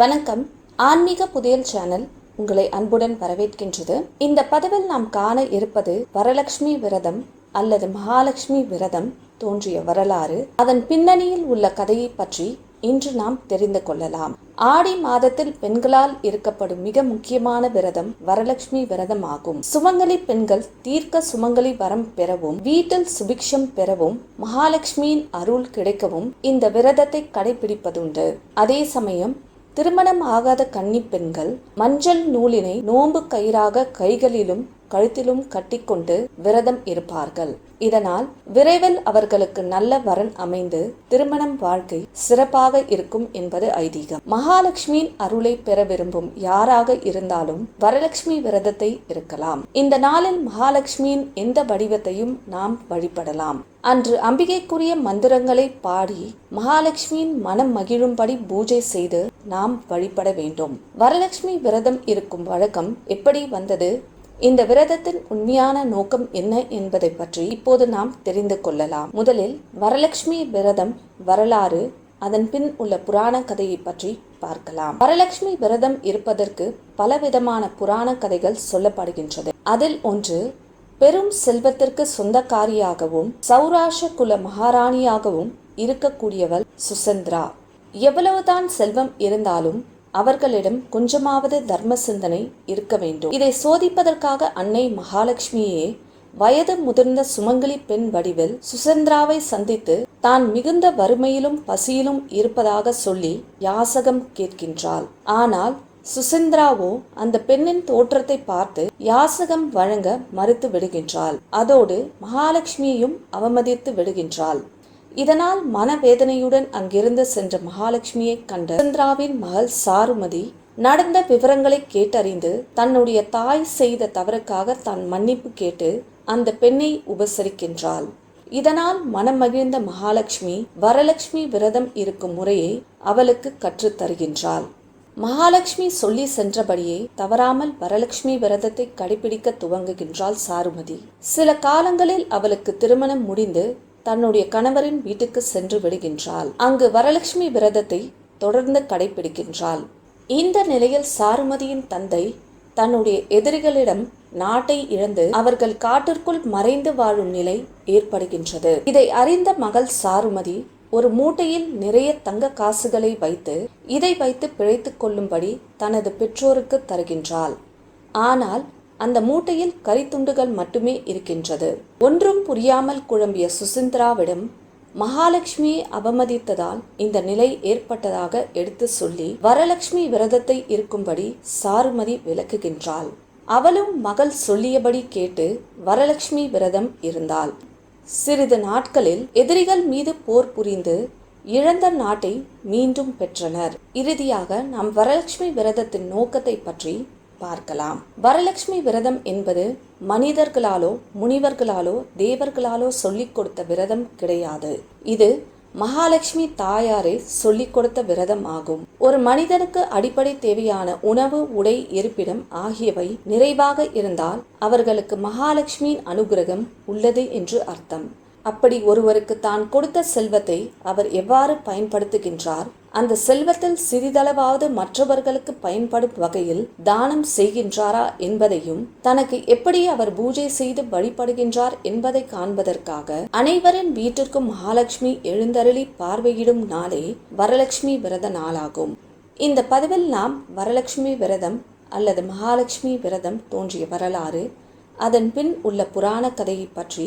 வணக்கம். ஆன்மீக புதையல் சேனல் உங்களை அன்புடன் வரவேற்கின்றது. இந்த பதிவில் நாம் காண இருப்பது வரலட்சுமி விரதம் அல்லது மகாலட்சுமி விரதம் தோன்றிய வரலாறு. அதன் பின்னணியில் உள்ள கதையை பற்றி இன்று நாம் தெரிந்து கொள்ளலாம். ஆடி மாதத்தில் பெண்களால் இருக்கப்படும் மிக முக்கியமான விரதம் வரலட்சுமி விரதம் ஆகும் சுமங்கலி பெண்கள் தீர்க்க சுமங்கலி வரம் பெறவும் வீட்டில் சுபிக்ஷம் பெறவும் மகாலட்சுமியின் அருள் கிடைக்கவும் இந்த விரதத்தை கடைபிடிப்பதுண்டு. அதே சமயம் திருமணம் ஆகாத கன்னி பெண்கள் மஞ்சள் நூலினை நோன்பு கயிறாக கைகளிலும் கழுத்திலும் கட்டிக்கொண்டு விரதம் இருப்பார்கள். இதனால் விரைவில் அவர்களுக்கு நல்ல வரன் அமைந்து திருமணம் வாழ்க்கை சிறப்பாக இருக்கும் என்பது ஐதீகம். மகாலட்சுமியின் அருளை பெற விரும்பும் யாராக இருந்தாலும் வரலட்சுமி விரதத்தை இருக்கலாம். இந்த நாளில் மகாலட்சுமியின் எந்த வடிவத்தையும் நாம் வழிபடலாம். அன்று அம்பிகைக்குரிய மந்திரங்களை பாடி மகாலட்சுமியின் மனம் மகிழும்படி பூஜை செய்து நாம் வழிபட வேண்டும். வரலட்சுமி விரதம் இருக்கும் வழக்கம் எப்படி வந்தது? இந்த விரதத்தின் உண்மையான நோக்கம் என்ன என்பதை பற்றி இப்போது நாம் தெரிந்து கொள்ளலாம். முதலில் வரலட்சுமி விரதம் வரலாறு அதன் பின் உள்ள புராண கதையை பற்றி பார்க்கலாம். வரலட்சுமி விரதம் இருப்பதற்கு பலவிதமான புராண கதைகள் சொல்லப்படுகின்றது. அதில் ஒன்று பெரும் செல்வத்திற்கு சொந்தக்காரியாகவும் சௌராஷ குல மகாராணியாகவும் இருக்கக்கூடியவள் சுசந்திரா. எவ்வளவுதான் செல்வம் இருந்தாலும் அவர்களிடம் கொஞ்சமாவது தர்ம சிந்தனை இருக்க வேண்டும். இதை சோதிப்பதற்காக அன்னை மகாலட்சுமியே வயது முதிர்ந்த சுமங்கலி பெண் வடிவில் சுசந்திராவை சந்தித்து தான் மிகுந்த வறுமையிலும் பசியிலும் இருப்பதாக சொல்லி யாசகம் கேட்கின்றாள். ஆனால் சுசந்திராவோ அந்த பெண்ணின் தோற்றத்தை பார்த்து யாசகம் வழங்க மறுத்து விடுகின்றாள். அதோடு மகாலட்சுமியையும் அவமதித்து விடுகின்றாள். இதனால் மனவேதனையுடன் அங்கிருந்து சென்ற மகாலட்சுமியை கண்ட சந்திராவின் மகள் சாருமதி நடந்த விவரங்களை கேட்டறிந்து தன்னுடைய தாய் செய்த தவறுக்காக தான் மன்னிப்பு கேட்டு அந்த பெண்ணை உபசரிக்கின்றாள். இதனால் மனம் மகிழ்ந்த மகாலட்சுமி வரலட்சுமி விரதம் இருக்கும் முறையை அவளுக்கு கற்றுத் தருகின்றாள். மகாலட்சுமி சொல்லி சென்றபடியே தவறாமல் வரலட்சுமி விரதத்தை கடைபிடிக்க துவங்குகின்றாள் சாருமதி. சில காலங்களில் அவளுக்கு திருமணம் முடிந்து தன்னுடைய கணவரின் வீட்டுக்கு சென்று விடுகின்றாள். அங்கு வரலட்சுமி விரதத்தை தொடர்ந்து கடைபிடிக்கின்றாள் இந்த நிலையில் சாருமதியின் தந்தை தன்னுடைய எதிரிகளிடம் நாட்டை இழந்து அவர்கள் காட்டிற்குள் மறைந்து வாழும் நிலை ஏற்படுகின்றது. இதை அறிந்த மகள் சாருமதி ஒரு மூட்டையில் நிறைய தங்க காசுகளை வைத்து இதை வைத்து பிழைத்துக் கொள்ளும்படி தனது பெற்றோருக்கு தருகின்றாள். ஆனால் அந்த மூட்டையில் கரித்துண்டுகள் மட்டுமே இருக்கின்றது. ஒன்றும் புரியாமல் குழம்பிய சுசிந்திராவிடம் மகாலட்சுமியை அவமதித்ததால் இந்த நிலை ஏற்பட்டதாக எடுத்து சொல்லி வரலட்சுமி விரதத்தை இருக்கும்படி சாருமதி விளக்குகின்றாள். அவளும் மகள் சொல்லியபடி கேட்டு வரலட்சுமி விரதம் இருந்தாள். சிறிது நாட்களில் எதிரிகள் மீது போர் புரிந்து இழந்த நாட்டை மீண்டும் பெற்றனர். இறுதியாக நாம் வரலட்சுமி விரதத்தின் நோக்கத்தை பற்றி பார்க்கலாம். வரலட்சுமி விரதம் என்பது மனிதர்களாலோ முனிவர்களாலோ தேவர்களாலோ சொல்லிக் கொடுத்த விரதம் கிடையாது. இது மகாலட்சுமி தாயாரே சொல்லிக் கொடுத்த விரதம் ஆகும். ஒரு மனிதனுக்கு அடிப்படை தேவையான உணவு உடை இருப்பிடம் ஆகியவை நிறைவாக இருந்தால் அவர்களுக்கு மகாலட்சுமியின் அனுகிரகம் உள்ளது என்று அர்த்தம். அப்படி ஒருவருக்கு தான் கொடுத்த செல்வத்தை அவர் எவ்வாறு பயன்படுத்துகின்றார்? அந்த செல்வத்தில் சிறிதளவாவது மற்றவர்களுக்கு பயன்படும் வகையில் தானம் செய்கின்றாரா என்பதையும் தனக்கு எப்படி அவர் பூஜை செய்து வழிபடுகின்றார் என்பதை காண்பதற்காக அனைவரின் வீட்டிற்கும் மகாலட்சுமி எழுந்தருளி பார்வையிடும் நாளே வரலட்சுமி விரத நாளாகும். இந்த பதிவில் நாம் வரலட்சுமி விரதம் அல்லது மகாலட்சுமி விரதம் தோன்றிய வரலாறு அதன் பின் உள்ள புராண கதையை பற்றி